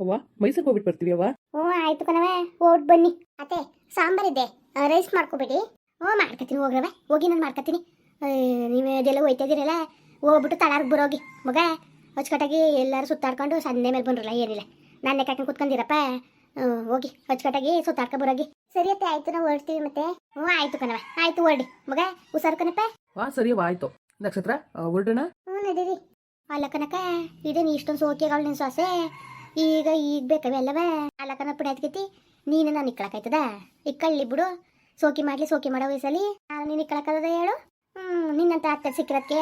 ಅವ್ವ ಮೈಸೂರಿಗೆ ಹೋಗ್ಬಿಟ್ಟು ಬರ್ತೀವಿ ಅವ್ವ. ಹ್ಞೂ ಆಯ್ತು ಕಣವೆ ಓಟ್ ಬನ್ನಿ. ಅತ್ತೆ ಸಾಂಬಾರಿದೆ ರೈಸ್ ಮಾಡ್ಕೋಬೇಡಿ. ಹ್ಞೂ ಮಾಡ್ಕೊತೀನಿ ಹೋಗ್ರವೆ ಹೋಗಿ ನಾನು ಮಾಡ್ಕೊತೀನಿ ನೀವು ಅದೆಲ್ಲ ಹೋಯ್ತಾ ಇದೀರಲ್ಲ ಹೋಗ್ಬಿಟ್ಟು ತಳಾರ್ಗೆ ಬರೋಗಿ. ಮಗ ಅಚ್ಚುಕಟ್ಟಾಗಿ ಎಲ್ಲರೂ ಸುತ್ತಾಡ್ಕೊಂಡು ಸಂದೇ ಮೇಲೆ ಬಂದ್ರಲ್ಲ ಏನಿಲ್ಲ. ನಾನು ಕಾಕೊಂಡು ಕುತ್ಕೊಂಡಿರಪ್ಪ. ಹೋಗಿ ಅಚ್ಚುಕಟ್ಟಾಗಿ ಸುತ್ತಾಡ್ಕೊ ಬರೋಗಿ. ಸರಿ ಅತ್ತೆ ಆಯ್ತು ನಾವು ಹೊರಡ್ತೀವಿ ಮತ್ತೆ. ಹ್ಞೂ ಆಯ್ತು ಕಣವ ಆಯ್ತು ಹೊರಡಿ. ಮಗ ಹುಷಾರು ಕಣಪ್ಪ? ಹಾಂ ಸರಿ ಅವ್ವ ಆಯ್ತು. ನಕ್ಷತ್ರ ಹೊರಡೋಣ ಹ್ಞೂ ನಡೀರಿ. ಅಲ್ಲ ಕನಕ ಇದೇನು ಇಷ್ಟೊಂದು ಸೋಕೆಗಳು ನಿನ್ನ ಸೊಸೆ. ಈಗ ಈಗ ಬೇಕಾವೆಲ್ಲವ ಅಲ್ಲಕನ ಹತ್ಕೈತಿ ನೀನು ನಾನು ಇಕ್ಕಳಕಾಯ್ತದ ಇಕ್ಕಳ್ಳಿ ಬಿಡು. ಸೋಕಿ ಮಾಡ್ಲಿ, ಸೋಕಿ ಮಾಡೋ ವಯಸ್ಸಲ್ಲಿ. ನಾನು ನೀನು ಇಕ್ಕಳಕದ ಹೇಳು. ಹ್ಞೂ ನಿನ್ನಂತ ಅತ್ತೆ ಸಿಕ್ಕಿರಕ್ಕೆ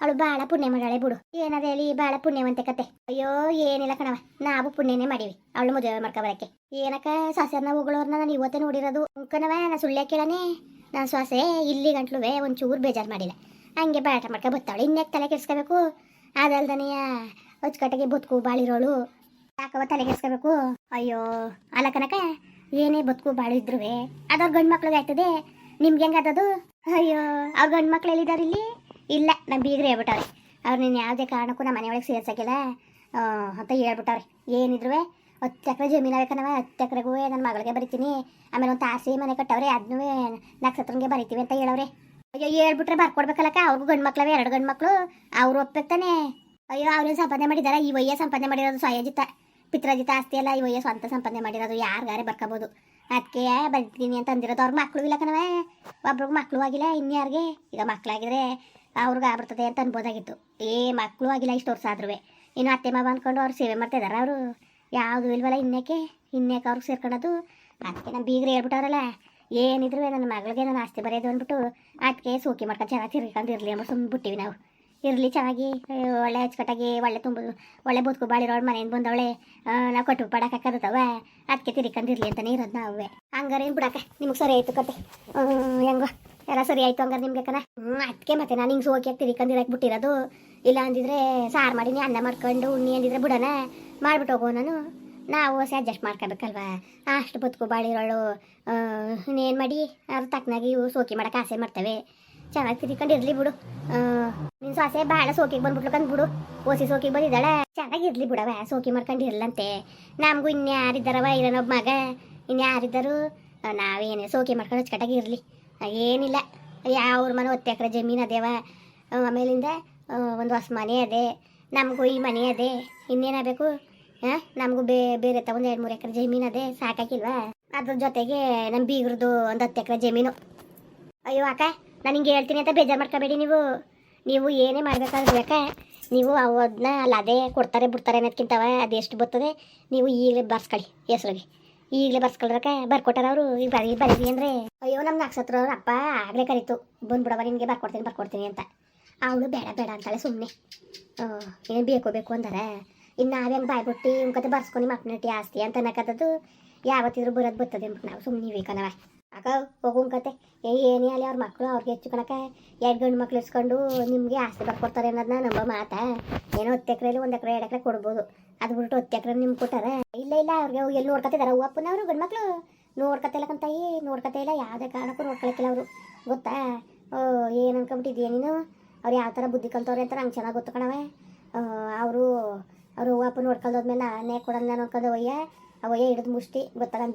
ಅವಳು ಭಾಳ ಪುಣ್ಯ ಮಾಡಾಳೆ ಬಿಡು. ಏನದ ಹೇಳಿ ಭಾಳ ಪುಣ್ಯವಂತೆ ಕತೆ. ಅಯ್ಯೋ, ಏನಿಲ್ಲ ಕಣವ. ನಾವು ಪುಣ್ಯನೇ ಮಾಡೀವಿ. ಅವಳು ಮದುವೆ ಮಾಡ್ಕೊಬರಕ್ಕೆ. ಏನಕ್ಕ, ಸಾಸ್ಯನ ಹೋಗಳವ್ರನ್ನ ನಾನು ಇವತ್ತೇ ನೋಡಿರೋದು. ಕಣವ, ನಾ ಸುಳ್ಳೆ ಕೇಳನೆ? ನಾನು ಸೊಸೆ ಇಲ್ಲಿ ಗಂಟ್ಲುವೆ ಒಂಚೂರು ಬೇಜಾರು ಮಾಡಿಲ್ಲ. ಹಂಗೆ ಬ್ಯಾಟ ಮಾಡ್ಕೊ ಬತ್ತಾಳು. ಇನ್ಯಾಕೆ ತಲೆ ಕೆಡ್ಸ್ಕೋಬೇಕು? ಅದಲ್ದನೆಯ? ಅಚ್ಚುಕಟ್ಟಿಗೆ ಬದುಕು ಬಾಳಿರೋಳು. ಯಾಕವ ತಲೆ ಕೆಡ್ಸ್ಕೋಬೇಕು. ಅಯ್ಯೋ, ಅಲ್ಲ ಕನಕ ಏನೇ ಬದುಕು ಬಾಳಿದ್ರು ಅದವ್ರ ಗಂಡು ಮಕ್ಳಿಗೆ ಆಗ್ತದೆ ನಿಮ್ಗೆ ಹೆಂಗದದು ಅಯ್ಯೋ, ಅವ್ರ ಗಂಡು ಮಕ್ಳು ಎಲ್ಲಿದ್ದಾರೆ ಇಲ್ಲಿ? ಇಲ್ಲ ನಮ್ಮ ಬೀಗ್ರೆ ಹೇಳ್ಬಿಟ್ಟವ್ರೆ. ಅವ್ರು ನೀನು ಯಾವುದೇ ಕಾರಣಕ್ಕೂ ನಮ್ಮ ಮನೆಯೊಳಗೆ ಸೇರ್ಸಕ್ಕಿಲ್ಲ. ಅಂತ ಹೇಳ್ಬಿಟ್ಟವ್ರೆ. ಏನಿದ್ರು ಹತ್ತು ಎಕರೆ ಜಮೀನು ಕಣವ, ಹತ್ತು ಎಕರೆಗೂ ನನ್ನ ಮಗಳಿಗೆ ಬರಿತೀನಿ. ಆಮೇಲೆ ಒಂದು ತಾಸಿ ಮನೆ ಕಟ್ಟವ್ರೆ ಅದನ್ನೂ ನಕ್ಷತ್ರಂಗೆ ಬರಿತೀವಿ ಅಂತ ಹೇಳವ್ರೆ. ಅಯ್ಯೋ, ಹೇಳ್ಬಿಟ್ರೆ ಬರ್ಕೊಡ್ಬೇಕಲ್ಲಕ್ಕ, ಅವ್ರಿಗೂ ಗಂಡು ಮಕ್ಳವೆ, ಎರಡು ಗಂಡು ಮಕ್ಳು. ಅವ್ರು ಒಪ್ಬೇಕು ತಾನೆ. ಅಯ್ಯೋ, ಅವ್ರೇನು ಸಂಪಾದನೆ ಮಾಡಿದಾರ? ಈ ವಯ್ಯ ಸಂಪಾದನೆ ಮಾಡಿರೋದು ಸ್ವಯಜಿತ ಪಿತ್ರಾಜಿತ ಆಸ್ತಿ ಎಲ್ಲ ಇವಯ್ಯ ವಯ್ಯ ಸ್ವಂತ ಸಂಪಾದನೆ ಮಾಡಿರೋದು ಯಾರಿಗಾರೆ ಬರ್ಕೋಬೋದು. ಅದಕ್ಕೆ ಬರ್ತೀನಿ ಅಂತ ಅಂದಿರೋದು ಅವ್ರ ಮಕ್ಕಳು ಇಲ್ಲ ಕಣವೇ ಒಬ್ರಿಗೆ ಮಕ್ಕಳು ಆಗಿಲ್ಲ, ಇನ್ಯಾರಿಗೆ? ಈಗ ಮಕ್ಕಳಾಗಿದ್ರೆ ಅವ್ರಿಗೆ ಆಗ್ಬಿಡ್ತದೆ ಅಂತ ಅನ್ಬೋದಾಗಿತ್ತು. ಏ ಮಕ್ಕಳು ಆಗಿಲ್ಲ, ಇಷ್ಟು ವರ್ಷ ಆದ್ರೂ ಇನ್ನು ಅತ್ತೆ ಮಾವ ಅಂದ್ಕೊಂಡು ಅವ್ರು ಸೇವೆ ಮಾಡ್ತಾ ಇದಾರೆ ಅವರು. ಯಾವುದು ಇಲ್ವಲ್ಲ ಇನ್ನೇಕೆ ಇನ್ನೇಕೆ ಅವ್ರಿಗೆ ಸೇರ್ಕೊಳ್ಳೋದು ಅದಕ್ಕೆ ನಮ್ಮ ಬೀಗರು ಹೇಳ್ಬಿಟ್ಟವ್ರಲ್ಲ ಏನಿದ್ರು ನನ್ನ ಮಗಳಿಗೆ ನಾನು ಆಸ್ತಿ ಬರೆಯೋದು ಅಂದ್ಬಿಟ್ಟು ಅದಕ್ಕೆ ಸೋಕಿ ಮಾಡ್ಕೊಂಡು ಚೆನ್ನಾಗಿ ತಿರ್ಕೊಂಡಿರಲಿ ಅಂದ್ಬಿಟ್ಟು ಸುಮ್ಮನೆ ಬಿಟ್ಟಿವಿ ನಾವು. ಇರಲಿ ಚೆನ್ನಾಗಿ ಒಳ್ಳೆ ಅಚ್ಚುಕಟ್ಟಾಗಿ, ಒಳ್ಳೆ ತುಂಬ, ಒಳ್ಳೆ ಬದುಕು ಬಾಳಿರೋಳು ಮನೆಯಿಂದ ಬಂದವಳೆ ನಾವು ಕೊಟ್ಟು ಪಡಕ್ಕೆ ಹಾಕೋದವ ಅದಕ್ಕೆ ತಿರಿ ಇರಲಿ ಅಂತಲೇ ಇರೋದು ನಾವೇ ಹಂಗಾರೆ ಏನು ಬಿಡಕ್ಕ? ನಿಮ್ಗೆ ಸರಿ ಆಯಿತು ಕತೆ. ಹೆಂಗ, ಎಲ್ಲ ಸರಿ ಆಯಿತು ಹಂಗಾರೆ ನಿಮ್ಗೆ ಕಣ? ಹ್ಞೂ ಅದಕ್ಕೆ ಮತ್ತೆ ನಾನು ಹಿಂಗೆ ಸೋಕಿ ತಿರ್ಕೊಂಡು ಇರಕ್ಕೆ ಬಿಟ್ಟಿರೋದು. ಇಲ್ಲ ಅಂದಿದ್ರೆ ಸಾರು ಮಾಡಿ ನೀ ಅನ್ನ ಮಾಡ್ಕೊಂಡು, ಉಣ್ಣಿ ಅಂದಿದ್ರೆ ಬಿಡೋಣ. ಮಾಡ್ಬಿಟ್ಟು ಹೋಗೋ ನಾನು. ನಾವು ಹೊಸ ಅಡ್ಜಸ್ಟ್ ಮಾಡ್ಕೋಬೇಕಲ್ವಾ? ಅಷ್ಟು ಬದುಕು ಬಾಳಿರೋಳು ಇನ್ನೇನು ಮಾಡಿ? ಅದ್ರ ತಕ್ಕನಾಗಿ ಇವು ಸೋಕಿ ಮಾಡೋಕೆ ಆಸೆ ಮಾಡ್ತವೆ. ಚೆನ್ನಾಗಿ ತಿರ್ಕೊಂಡಿರ್ಲಿ ಬಿಡು. ನಿನ್ ಸೊಸೆ ಬಹಳ ಸೋಕಿಗೆ ಬಂದ್ಬಿಟ್ಲು ಕಂದ್ ಬಿಡು. ಓಸಿ ಸೋಕಿಗೆ ಬಂದಿದ್ದಾಳೆ. ಚೆನ್ನಾಗಿ ಇರ್ಲಿ ಬಿಡವ ಸೋಕಿ ಮಾಡ್ಕೊಂಡಿರ್ಲಂತೆ ನಮಗೂ ಇನ್ಯಾರಿದ್ದಾರವ ಇರೋನೊಬ್ಬ ಮಗ. ಇನ್ಯಾರಿದ್ದರು ನಾವೇನೇ ಸೋಕಿ ಮಾಡ್ಕೊಂಡು ಅಚ್ಚುಕಟ್ಟಾಗಿ ಇರಲಿ. ಏನಿಲ್ಲ. ಯಾವ್ರ ಮನೆ ಒತ್ತೆ ಎಕರೆ ಜಮೀನು ಅದೇವ ಆಮೇಲಿಂದ ಒಂದು ಹೊಸ ಮನೆ ಅದೇ. ನಮಗೂ ಈ ಮನೆ ಅದೇ. ಇನ್ನೇನಾಗಬೇಕು ಹಾಂ ನಮಗೂ ಬೇ, ಬೇರೆ ತ ಒಂದು ಎರಡು ಮೂರು ಎಕರೆ ಜಮೀನು ಅದೇ. ಸಾಕಾಗಿಲ್ವಾ ಅದ್ರ ಜೊತೆಗೆ ನಮ್ಮ ಬೀಗ್ರದ್ದು ಒಂದು ಹತ್ತು ಎಕರೆ ಜಮೀನು. ಅಯ್ಯೋ, ಅಕ್ಕ. ನಾನು ಹಿಂಗೆ ಹೇಳ್ತೀನಿ ಅಂತ ಬೇಜಾರು ಮಾಡ್ಕೋಬೇಡಿ ನೀವು. ನೀವು ಏನೇ ಮಾಡಬೇಕಾದ್ರೂ ಬೇಕ ನೀವು ಅವನ್ನ ಅಲ್ಲ ಅದೇ ಕೊಡ್ತಾರೆ, ಬಿಡ್ತಾರೆ ಅನ್ನೋದ್ಕಿಂತವ ಎಷ್ಟು ಬರ್ತದೆ, ನೀವು ಈಗಲೇ ಬರ್ಸ್ಕೊಳ್ಳಿ, ಹೆಸ್ರಿಗೆ. ಈಗಲೇ ಬರ್ಸ್ಕೊಳ್ರಕ ಬರ್ಕೊಟ್ಟಾರ ಅವರು, ಈಗ ಬರೀ, ಬರೀರಿ ಅಂದರೆ. ಅಯ್ಯೋ ನಮ್ಮ ಅವ್ರ ಅಪ್ಪ ಆಗಲೇ ಕರೀತು. ಬಂದ್ಬಿಡವ ನಿನಗೆ ಬರ್ಕೊಡ್ತೀನಿ ಬರ್ಕೊಡ್ತೀನಿ ಅಂತ. ಅವಳು ಬೇಡ ಬೇಡ ಅಂತಾಳೆ ಸುಮ್ಮನೆ ಏನು ಬೇಕು ಬೇಕು ಅಂದಾರೆ. ಇನ್ನು ನಾವೇ ಹೆಂಗೆ ಬಾಯ್ಬಿಟ್ಟು, ಇವ್ನ ಕತೆ ಬರ್ಸ್ಕೊಂಡು ಮಕ್ಕಳಿಟ್ಟು ಆಸ್ತಿ ಅಂತ ಅನ್ನಕತ್ತದು ಯಾವತ್ತಿದ್ರು ಬರೋದು ಬರ್ತದೆ ಅಂದ್ಬಿಟ್ಟು ನಾವು ಸುಮ್ಮನೆ ಬೇಕನವ ಆಗ ಹೋಗುನ್ ಕತೆ ಏನೇ ಅಲ್ಲಿ ಅವ್ರ ಮಕ್ಕಳು ಅವ್ರಿಗೆ ಹೆಚ್ಚು ಕಣಕ ಎರಡು ಗಂಡು ಮಕ್ಳು ಇಸ್ಕೊಂಡು ನಿಮಗೆ ಆಸ್ತಿ ಬರ್ಕೊಡ್ತಾರೆ ಅನ್ನೋದನ್ನ ನಂಬೋ ಮಾತಾ. ಏನೋ ಹತ್ತು ಎಕರೆಯಲ್ಲಿ ಒಂದು ಎಕರೆ, ಎರಡು ಎಕರೆ ಕೊಡ್ಬೋದು. ಅದು ಬಿಟ್ಟು ಹತ್ತು ಎಕರೆ ನಿಮ್ಗೆ ಕೊಟ್ಟಾರೆ? ಇಲ್ಲ ಇಲ್ಲ, ಅವ್ರಿಗೆ ಎಲ್ಲಿ ನೋಡ್ಕೊತಿದಾರೆ ಅವ್ವಪ್ಪನವರು ಗಂಡು ಮಕ್ಕಳು ನೋಡ್ಕೊತಿಲ್ಲ ಕಂತಾಯಿ ನೋಡ್ಕೊತಾ ಇಲ್ಲ. ಯಾವುದೇ ಕಾರಣಕ್ಕೂ ನೋಡ್ಕೊಳಕ್ಕಿಲ್ಲ ಅವರು. ಗೊತ್ತಾ? ಓ, ಏನು ಅನ್ಕೊಂಬಿಟ್ಟಿದ್ಯಾ ನೀನು? ಅವ್ರು ಯಾವ ಥರ ಬುದ್ಧಿ ಕಲ್ತವ್ರೆ ಅಂತ ನಂಗೆ ಚೆನ್ನಾಗಿ ಗೊತ್ತು ಕಣವೆ ಅವರು ಅವರು ಅಪ್ಪ ನೋಡ್ಕೊಳ್ದೋದ್ಮೇಲೆ ನಾನೇ ಕೊಡೋದು ನಾನು ಅನ್ಕೊಂಡು ಅವಯ್ಯ ಒಯ್ಯ ಹಿಡಿದು ಮುಷ್ಟಿ. ಗೊತ್ತಾಗ ನನ್ನ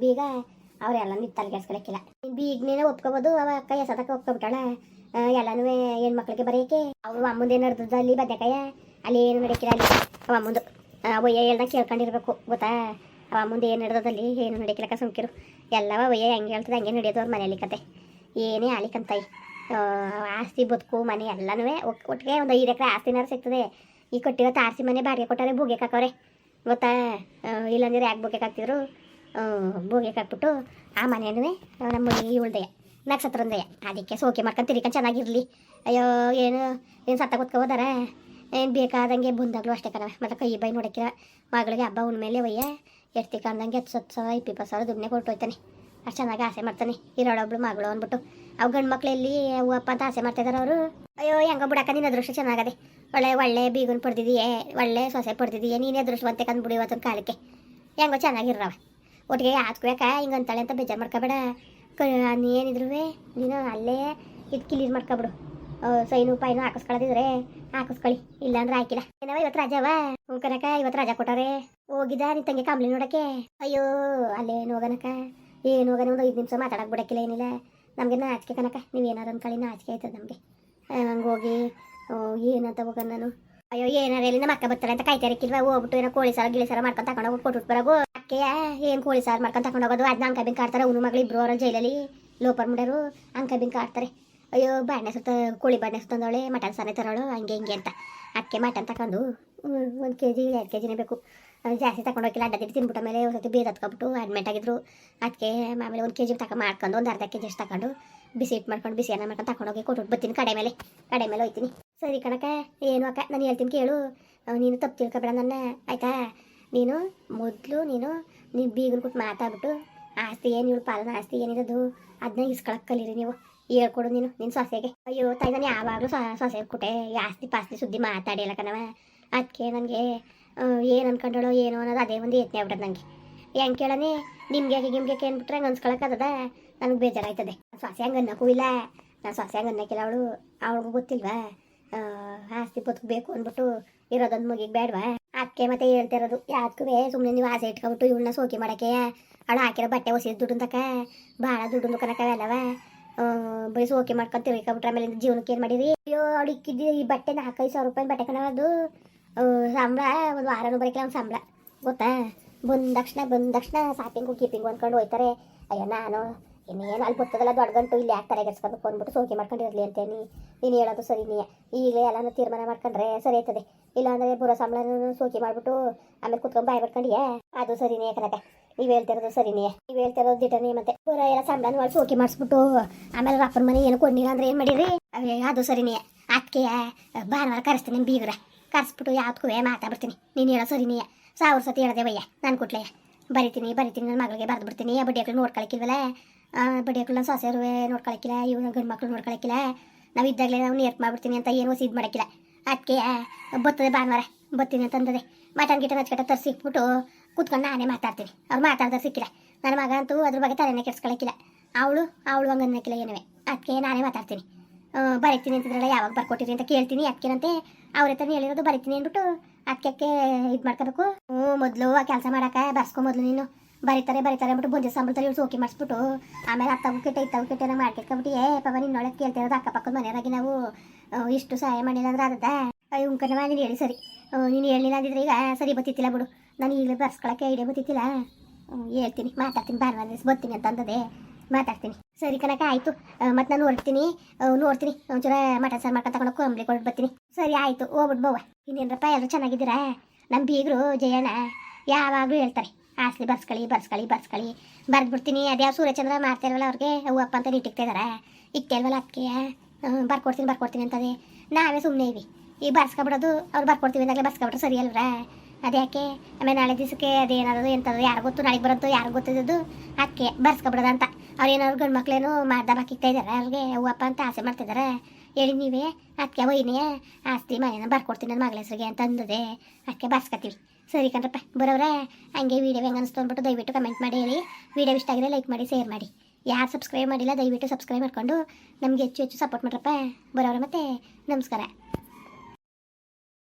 ಬೀಗ ಅವರೆಲ್ಲ ನಿಂತು ತಲೆಗೆಡ್ಸ್ಕೊಳಕ್ಕಿಲ್ಲ ಬೀಗ್ನೇನೆ ಒಪ್ಕೋಬೋದು, ಅವ ಅಕ್ಕ ಎಸತಕ್ಕ ಒಪ್ಕೊಬಿಟ್ಟಾಳ. ಎಲ್ಲನೂ ಹೆಣ್ಮಕ್ಳಿಗೆ ಬರೆಯಕ್ಕೆ ಅವ್ರು ಏನು ನಡೆದದ್ದು ಅಲ್ಲಿ ಬದನೆಕಾಯ. ಅಲ್ಲಿ ಏನು ನಡೀಕಿಲ್ಲ ಅಲ್ಲಿ? ಅವ ಅಮ್ಮಂದು. ಒಯ್ಯ ಹೇಳ್ದಂಗೆ ಕೇಳ್ಕೊಂಡಿರ್ಬೇಕು, ಗೊತ್ತಾ? ಅವ ಮುಂದೆ ಏನು ನಡೆದಲ್ಲಿ ಏನು ನಡೀಕಿಲ್ಲಕ್ಕ ಸುಮ್ಕಿರು. ಎಲ್ಲವ ಒಯ್ಯ ಹೆಂಗೆ ಹೇಳ್ತದೆ ಹಂಗೆ ನಡೆಯೋದು ಅವ್ರ ಮನೇಲಿ ಕತೆ. ಏನೇ ಆಲಿಕಂತಾಯಿ ಆಸ್ತಿ, ಬದುಕು, ಮನೆ ಎಲ್ಲನೂ ಒಟ್ಟಿಗೆ ಒಂದು ಐದು ಎಕರೆ ಆಸ್ತಿನಾರು ಸಿಗ್ತದೆ. ಈ ಕೊಟ್ಟಿರೋ ತಾರಸಿ ಮನೆ ಬಾಡಿಗೆ ಕೊಟ್ಟಾರೆ ಬೂಗೆ ಗೊತ್ತಾ? ಇಲ್ಲಂದ್ರೆ ಯಾಕೆ ಬೂಗೆ ಬೋಗೆ ಹಾಕ್ಬಿಟ್ಟು ಆ ಮನೆಯೇ ನಮ್ಮ ಇವಳ್ದೆಯ ನಕ್ಷತ್ರಂದೆಯ ಅದಕ್ಕೆ ಸೋಕೆ ಮಾಡ್ಕೊಂಡು ತಿರ್ಕೊಂಡು ಚೆನ್ನಾಗಿರಲಿ. ಅಯ್ಯೋ, ಏನು ಏನು ಸತ್ತ ಕೂತ್ಕೋದಾರ ಏನು ಬೇಕಾದಂಗೆ ಬಂದಾಗಲೂ ಅಷ್ಟೇ ಕಣವೆ ಮತ್ತು ಕೈ ಬೈ ನೋಡಕ್ಕಿರ. ಮಗಳಿಗೆ ಹಬ್ಬ ಉಣ್ಮೇಲೆ ಒಯ್ಯ. ಎಡ್ತಿ ಕಾಣ್ದಂಗೆ ಹತ್ತು ಸತ್ತು ಸಾವಿರ ಇಪ್ಪಿಪ್ಪತ್ತು ಸಾವಿರ ದುಡ್ಡನ್ನೇ ಕೊಟ್ಟು ಹೋಯ್ತಾನೆ. ಅಷ್ಟು ಚೆನ್ನಾಗಿ ಆಸೆ ಮಾಡ್ತಾನೆ. ಇರೋಳೊಬ್ಳು ಮಗಳು ಅಂದ್ಬಿಟ್ಟು. ಅವು ಗಂಡು ಮಕ್ಳು ಎಲ್ಲಿ ಅಪ್ಪ ಅಂತ ಆಸೆ ಮಾಡ್ತಿದಾರೆ ಅವರು. ಅಯ್ಯೋ, ಹೆಂಗೋ ಬಿಡಕ್ಕ ನಿನ್ನ ಅದೃಷ್ಟ ಚೆನ್ನಾಗದೆ. ಒಳ್ಳೆ ಒಳ್ಳೆ ಬೀಗನ್ ಪಡೆದಿದೆಯೇ, ಒಳ್ಳೆ ಸೊಸೆ ಪಡೆದಿದೆಯೇ, ನೀನೇ ಅದೃಷ್ಟವಂತೆ ಕಂದ್ಬಿಡಿ ಇವತ್ತೊಂದು ಕಾಲಕ್ಕೆ. ಹೆಂಗೋ ಚೆನ್ನಾಗಿರವ ಒಟ್ಟಿಗೆ ಹಾಕ್ಬೇಕ ಹಿಂಗೆ ಅಂತಾಳೆ ಅಂತ ಬೇಜಾರು ಮಾಡ್ಕೋಬೇಡ. ಕ ಏನಿದ್ರು ನೀನು ಅಲ್ಲೇ ಇದು ಕ್ಲೀನ್ ಮಾಡ್ಕೊಬಿಡು ಸೈನು ಪೈನು ಹಾಕಿಸ್ಕೊಳ್ಳೋದಿದ್ರೆ ಹಾಕಿಸ್ಕೊಳ್ಳಿ. ಇಲ್ಲಾಂದ್ರೆ ಹಾಕಿಲ್ಲ. ಏನವ ಇವತ್ತು ರಜಾವ ಹ್ಞೂ ಕನಕ ಇವತ್ತು ರಜಾ ಕೊಟ್ಟಾರೆ ಹೋಗಿದ ನಿನ್ ತಂಗಿ ಕಂಬ್ಲಿ ನೋಡಕ್ಕೆ? ಅಯ್ಯೋ, ಅಲ್ಲೇನು ಹೋಗನಕ ಏನು ಹೋಗನ? ಒಂದು ಐದು ನಿಮಿಷ ಮಾತಾಡಕ್ಕೆ ಬಿಡಕ್ಕಿಲ್ಲ ಏನಿಲ್ಲ. ನಮಗೆ ನಾಚಿಕೆ ಕನಕ ನೀವು ಏನಾರು ಅನ್ಕೊಳ್ಳಿ ನಾಚಿಕೆ ಆಯ್ತದ ನಮಗೆ. ಹಂಗೆ ಹೋಗಿ ಏನಂತ ಹೋಗ ನಾನು? ಅಯ್ಯೋ, ಏನಾರ ಎಲ್ಲಿ ನಮ್ಮ ಅಕ್ಕ ಬರ್ತಾರೆ ಅಂತ ಕೈ ಇರಕ್ಕಿಲ್ವಾ ಹೋಗ್ಬಿಟ್ಟು ಏನೋ ಕೋಳಿ ಸಾರು, ಗಿಳಿ ಸಾರು ಮಾಡ್ಕೊಂಡು ತಗೊಂಡು ಹೋಗಿ ಕೊಟ್ಬಿಟ್ಟು ಬರೋಗು. ಅಕ್ಕೆಯ ಏನು ಕೋಳಿ ಸಾರು ಮಾಡ್ಕೊಂಡು ತಗೊಂಡು ಹೋಗೋದು? ಅದನ್ನ ಅಂಕ ಬಿಂಕ ಆಡ್ತಾರೆ ಅವ್ನು ಮಗಳು ಇಬ್ರು ಅವರ ಜೈಲಲ್ಲಿ. ಲೋಪರ್ ಮುಡರು ಅಂಕ ಬಿಂಕ ಆಡ್ತಾರೆ. ಅಯ್ಯೋ, ಬಾಣೆ ಸುತ್ತ, ಕೋಳಿ ಬಾಣೆ ಸುತ್ತಂದವಳೆ, ಮಟನ್ ಸಾರೇ ತರೋಳು, ಹಂಗೆ ಹಿಂಗೆ ಅಂತ. ಅಕ್ಕೆ, ಮಟನ್ ತಗೊಂಡು ಒಂದು ಕೆ ಜಿ ಎರಡು ಕೆ ಜಿನೇ ಬೇಕು ಜಾಸ್ತಿ ತಗೊಂಡು ಹೋಗಿಲ್ಲ ಅಡ್ಡ ತಿಂದು ತಿನ್ಬಿಟ್ಟ ಮೇಲೆ ಒಂದು ಸತಿ ಬೇರೆ ಹತ್ಕೊಬಿಟ್ಟು ಅಡ್ಮಿಟ್ ಆಗಿದ್ರು. ಅದಕ್ಕೆ ಆಮೇಲೆ ಒಂದು ಕೆ ಜಿ ತಗೊಂಡು ಮಾಡ್ಕೊಂಡು, ಒಂದು ಅರ್ಧ ಕೆ ಜಿ ಅಷ್ಟು ತಗೊಂಡು ಬಿಸಿ ಇಟ್ಟು ಮಾಡ್ಕೊಂಡು, ಬಿಸಿ ಅನ್ನ ಮಾಡ್ಕೊಂಡು ತಗೊಂಡೋಗಿ ಕೊಟ್ಟು ಬರ್ತೀನಿ ಕಡೆ ಮೇಲೆ. ಕಡೆ ಮೇಲೆ ಹೋಯ್ತೀನಿ. ಸರಿ ಕಣಕ ಏನು ಅಕ್ಕ, ನಾನು ಹೇಳ್ತೀನಿ ಕೇಳು. ನೀನು ತಪ್ಪು ತಿಳ್ಕೊಬೇಡ ನನ್ನ, ಆಯ್ತಾ? ನೀನು ಮೊದಲು ನೀನು ನೀನು ಬೀಗನ ಕೊಟ್ಟು ಮಾತಾಡ್ಬಿಟ್ಟು ಆಸ್ತಿ ಏನು ಇವಳು ಪಾಲನ ಆಸ್ತಿ ಏನಿರೋದು ಅದನ್ನ ಇಸ್ಕೊಳಕ್ಕೆ ಕಲೀರಿ ನೀವು. ಹೇಳ್ಕೊಡು ನೀನು ನಿನ್ನ ಸೊಸೆಗೆ. ಅಯ್ಯೋ ತಾಯಿ ನಾನು ಯಾವಾಗಲೂ ಸೊಸೆ ಕೊಟ್ಟೆ. ಆಸ್ತಿ ಪಾಸ್ತಿ ಸುದ್ದಿ ಮಾತಾಡಿಲ್ಲ ಕಣವ. ಅದಕ್ಕೆ ನನಗೆ ಏನು ಅನ್ಕೊಂಡಳು ಏನು ಅನ್ನೋದು ಅದೇ ಒಂದು ಯತ್ನ ಆಗ್ಬಿಟ್ಟದ ನನಗೆ ಹೆಂಗೆ ಕೇಳನೆ? ನಿಮ್ಗೆ ಗಿಮ್ಗೆ ಏನ್ಬಿಟ್ರೆ ಹಂಗೆ ಅನ್ಸ್ಕೊಳಕ್ಕಾಗದ ನನಗೆ ಬೇಜಾರಾಯ್ತದೆ. ಸೊಸೆ ಹಂಗೆ ಅನ್ನೋಕ್ಕೂ ಇಲ್ಲ. ನಾನು ಸೊಸೆ ಹಂಗೆ ಅನ್ನೋಕ್ಕಿಲ್ಲ ಅವಳು. ಅವಳಿಗೂ ಗೊತ್ತಿಲ್ವಾ? ಆಸ್ತಿ ಬದುಕಬೇಕು ಅಂದ್ಬಿಟ್ಟು ಇರೋದೊಂದು ಮುಗಿಗೆ ಬೇಡವಾ? ಅದಕ್ಕೆ ಮತ್ತೆ ಹೇಳ್ತಿರೋದು ಯಾಕೆ ಸುಮ್ಮನೆ ನೀವು ಆಸೆ ಇಟ್ಕೊಬಿಟ್ಟು ಇವಳನ್ನ ಸೋಕಿ ಮಾಡಕ್ಕೆ. ಅವಳು ಹಾಕಿರೋ ಬಟ್ಟೆ ಹೊಸಿದ ದುಡ್ಡು ತಕ ಭಾಳ ದುಡ್ಡು ಕನಕವೆಲ್ಲವ ಬರೀ ಸೋಕಿ ಮಾಡ್ಕೊಂಡು ತಿರ್ಗಿಕೊಬಿಟ್ರೆ ಆಮೇಲೆ ಜೀವನಕ್ಕೆ ಏನು ಮಾಡಿರಿ? ಅಯ್ಯೋ, ಅವಳು ಈ ಬಟ್ಟೆ ನಾಲ್ಕೈದು ಸಾವಿರ ರೂಪಾಯಿ ಬಟ್ಟೆ ಕಣವದು ಸಂಬಳ, ಒಂದು ವಾರನೂ ಬರೀಕಿಲ್ಲ ಅವ್ನು ಸಂಬಳ. ಗೊತ್ತಾ? ಬಂದ ತಕ್ಷಣ ಬಂದ ತಕ್ಷಣ ಶಾಪಿಂಗು ಕೀಪಿಂಗು ಅಂದ್ಕೊಂಡು ಹೋಯ್ತಾರೆ ಅಯ್ಯೋ, ನಾನು ಇನ್ನೇನು ಅಲ್ಲಿ ಬರ್ತದಲ್ಲ ದೊಡ್ಡ ಗಂಟು ಇಲ್ಲಿ ಯಾಕೆ ತಲೆಗೆಡ್ಸ್ಕೊಬೇಕು ಅಂದ್ಬಿಟ್ಟು ಸೋಕಿ ಮಾಡ್ಕೊಂಡಿರಲಿ ನೀ ನೀನು ಹೇಳೋದು ಸರಿನೇ ಈಗಲೇ ಎಲ್ಲಾನು ತೀರ್ಮಾನ ಮಾಡ್ಕೊಂಡ್ರೆ ಸರಿ ಆಯ್ತದೆ. ಇಲ್ಲಾಂದ್ರೆ ಬುರ ಸಂಬಳನ ಸೋಕಿ ಮಾಡ್ಬಿಟ್ಟು ಆಮೇಲೆ ಕುತ್ಕೊಂಡು ಬಾಯ್ ಬಿಟ್ಕೊಂಡಿಯೇ? ಅದು ಸರಿನೇ ಕನಕ ನೀವು ಹೇಳ್ತಿರೋದು ಸರಿನೇ ನೀವು ಹೇಳ್ತಿರೋದು ದಿಟನೇ ಮತ್ತೆ. ಬುರ ಎಲ್ಲ ಸಂಬಳನ ಮಾಡಿ ಸೋಕಿ ಮಾಡಿಸ್ಬಿಟ್ಟು ಆಮೇಲೆ ರಪ್ಪನ ಮನೆ ಏನು ಕೊಡ್ಲಿಲ್ಲ ಅಂದ್ರೆ ಏನು ಮಾಡಿರಿ? ಅದು ಸರಿನೇ ಅದಕ್ಕೆ ಭಾನುವಾರ ಕರೆಸ್ತೀನಿ ನಿಮ್ಮ ಬೀಗರ. ಕರೆಸ್ಬಿಟ್ಟು ಯಾವ್ದಕ್ಕೂ ಮಾತಾಡ್ಬಿಡ್ತೀನಿ. ನೀನು ಹೇಳೋ ಸರಿನೇ ಸಾವಿರ ಸತಿ ಹೇಳ್ದೆ ಬಯ್ಯ. ನಾನು ಕೊಟ್ಲೆಯ ಬರಿತೀನಿ ಬರಿತೀನಿ ನನ್ನ ಮಗಳಿಗೆ ಬರೆದು ಬಿಡ್ತೀನಿ. ಬಡ್ಡಿ ಹಾಕಿ ನೋಡ್ಕೊಳಕ್ಕಿಲ್ವಲ್ಲ ನನ್ನ ಸೊಸೆಯರು ನೋಡ್ಕೊಳಕ್ಕಿಲ್ಲ ಇವ್ನ ಗಂಡು ಮಕ್ಕಳು ನೋಡ್ಕೊಳಕ್ಕಿಲ್ಲ ನಾವು ಇದ್ದಾಗಲೇ ನಾವು ನೇರ್ಕ್ ಮಾಡ್ಬಿಡ್ತೀನಿ ಅಂತ ಏನು ಇದು ಮಾಡೋಕ್ಕಿಲ್ಲ ಅದಕ್ಕೆ ಬತ್ತದೆ ಭಾನುವಾರ ಬರ್ತೀನಿ ಅಂತಂದದೆ ಮಟನ್ ಗಿಟನ್ ಹಚ್ಕಟ್ಟ ತರಿಸಿ ಇಟ್ಬಿಟ್ಟು ಕೂತ್ಕೊಂಡು ನಾನೇ ಮಾತಾಡ್ತೀನಿ. ಅವ್ರು ಮಾತಾಡ್ದಾಗ ಸಿಕ್ಕಿಲ್ಲ. ನನ್ನ ಮಗ ಅಂತೂ ಅದ್ರ ಬಗ್ಗೆ ತಲೆನೇ ಕೆಡ್ಸ್ಕೊಳಕ್ಕಿಲ್ಲ ಅವಳು ಅವಳು ಹಂಗೆ ಅನ್ನಕ್ಕಿಲ್ಲ ಏನುವೆ. ಅದಕ್ಕೆ ನಾನೇ ಮಾತಾಡ್ತೀನಿ. ಬರೀತೀನಿ ಅಂತಿದ್ರಲ್ಲ, ಯಾವಾಗ ಬರ್ಕೊಟ್ಟಿರಿ ಅಂತ ಕೇಳ್ತೀನಿ. ಅದಕ್ಕೇನಂತೆ ಅವ್ರ ಹತ್ರ ಹೇಳಿರೋದು ಬರೀತೀನಿ ಅಂದ್ಬಿಟ್ಟು ಅದಕ್ಕೆ ಇದು ಮಾಡ್ಕೋಬೇಕು. ಹ್ಞೂ, ಮೊದಲು ಆ ಕೆಲಸ ಮಾಡೋಕೆ ಬರ್ಸ್ಕೊ ಮೊದಲು ನೀನು. ಬರೀತಾರೆ ಬರೀತಾರೆ ಅಂದ್ಬಿಟ್ಟು ಬಂದಿ ಸಂಬಳದಲ್ಲಿ ಇವ್ರು ಸೋಕಿ ಮಾಡಿಸ್ಬಿಟ್ಟು ಆಮೇಲೆ ಅತ್ತವು ಕೆಟ್ಟ ಇತ್ತವು ಕೆಟ್ಟ ನಾವು ಮಾಡ್ಕೊಬಿಟ್ಟು ಏ ಪಾಪ ನಿನ್ನ ಒಳಗೆ ಕೇಳ್ತಿರೋದು ಅಕ್ಕಪಕ್ಕದ ಮನೆಯಾಗಿ ನಾವು ಇಷ್ಟು ಸಹಾಯ ಮಾಡಿಲ್ಲ ಅಂದ್ರೆ ಅದದ ಉಂಕನವ ನೀನು ಹೇಳಿ ಸರಿ. ನೀನು ಹೇಳಿಲ್ಲ ಅಂದಿದ್ರೆ ಈಗ ಸರಿ ಬತ್ತಿತ್ತಿಲ್ಲ ಬಿಡು. ನಾನು ಈಗಲೇ ಬರ್ಸ್ಕೊಳಕ್ಕೆ ಐಡಿಯಾ ಬತ್ತಿತ್ತಿಲ್ಲ. ಹೇಳ್ತೀನಿ, ಮಾತಾಡ್ತೀನಿ, ಭಾನುವಾರ ದಿವಸ ಬರ್ತೀನಿ ಅಂತ ಅಂದದೆ ಮಾತಾಡ್ತೀನಿ. ಸರಿ ಕನಕ ಆಯಿತು. ಮತ್ತು ನಾನು ಹೊರಡ್ತೀನಿ ನೋಡ್ತೀನಿ. ಒಂಚೂರ ಮಟನ್ ಸಾರು ಮಾಡ್ಕೊಂಡು ತಗೊಂಡು ಕೊಂಬ್ಲಿ ಕೊಟ್ಟು ಬರ್ತೀನಿ ಸರಿ, ಆಯಿತು. ಹೋಗ್ಬಿಟ್ಟು ಬವ್ವ ಇನ್ನೇನಪ್ಪ ಎಲ್ಲರೂ ಚೆನ್ನಾಗಿದ್ದೀರಾ? ನಮ್ಮ ಬೀಗರು, ಜಯಣ್ಣ, ಯಾವಾಗಲೂ ಹೇಳ್ತಾರೆ. ಆಸ್ಲಿ ಬರ್ಸ್ಕೊಳ್ಳಿ ಬರ್ಸ್ಕೊಳ್ಳಿ ಬರ್ಸ್ಕೊಳ್ಳಿ ಬರ್ದ್ಬಿಡ್ತೀನಿ. ಅದ್ಯಾವ ಸೂರ್ಯಚಂದ್ರ ಮಾಡ್ತಾರಲ್ಲ ಅವ್ರಿಗೆ? ಹೂವಪ್ಪ ಅಪ್ಪ ಅಂತ ನೀಟ್ ಇದಾರೆ. ಅಕ್ಕಿ ಅದಕ್ಕೆ ಬರ್ಕೊಡ್ತೀನಿ ಬರ್ಕೊಡ್ತೀನಿ ಅಂತದೆ. ನಾವೇ ಸುಮ್ಮನೆ ಇವಿ. ಈ ಬರ್ಸ್ಕೊಬಿಡೋದು ಅವ್ರು ಬರ್ಕೊಡ್ತೀವಿ ಅಂದಾಗಲೇ ಬರ್ಸ್ಕೊಬಿಟ್ರೆ ಸರಿ ಅಲ್ವ್ರಾ? ಅದ್ಯಾಕೆ ಆಮೇಲೆ ನಾಳೆ ದಿವಸಕ್ಕೆ ಅದೇನಾದ್ರು ಎಂಥದ್ದು ಯಾರು ಗೊತ್ತು? ನಾಳೆಗೆ ಬರೋದು ಯಾರು ಗೊತ್ತಿದ್ದು ಬರ್ಸ್ಕೊಬಿಡೋದು ಅಂತ ಅವ್ರೇನಾದ್ರು ಗಂಡು ಮಕ್ಳೇನು ಮಾಡ್ದ ಬಾಕಿ ಇದ್ದಾರೆ ಅವ್ರಿಗೆ? ಹೂವಪ್ಪ ಅಂತ ಆಸೆ ಮಾಡ್ತಿದ್ದಾರೆ ಹೇಳಿ ನೀವೇ? ಅದಕ್ಕೆ ಒಯ್ನೇ ಆಸ್ತಿ ಮನೇನ ಬರ್ಕೊಡ್ತೀನಿ ನನ್ನ ಮಗಳ ಹೆಸರಿಗೆ ಅಂತ ಅಂದದೆ. ಅದಕ್ಕೆ ಬರ್ಸ್ಕೊತೀವಿ ಸರಿ ಕಣ್ರಪ್ಪ, ಬರೋವ್ರೆ? ಹಂಗೆ ವೀಡಿಯೋ ಹೆಂಗೆ ಅನಿಸ್ತು ಅಂದ್ಬಿಟ್ಟು ದಯವಿಟ್ಟು ಕಮೆಂಟ್ ಮಾಡಿ ಹೇಳಿ. ವೀಡಿಯೋ ಇಷ್ಟ ಆಗಿದೆ ಲೈಕ್ ಮಾಡಿ ಶೇರ್ ಮಾಡಿ. ಯಾರು ಸಬ್ಸ್ಕ್ರೈಬ್ ಮಾಡಿಲ್ಲ ದಯವಿಟ್ಟು ಸಬ್ಸ್ಕ್ರೈಬ್ ಮಾಡ್ಕೊಂಡು ನಮಗೆ ಹೆಚ್ಚು ಹೆಚ್ಚು ಸಪೋರ್ಟ್ ಮಾಡ್ರಪ್ಪ. ಬರೋವ್ರೆ ಮತ್ತೆ, ನಮಸ್ಕಾರ.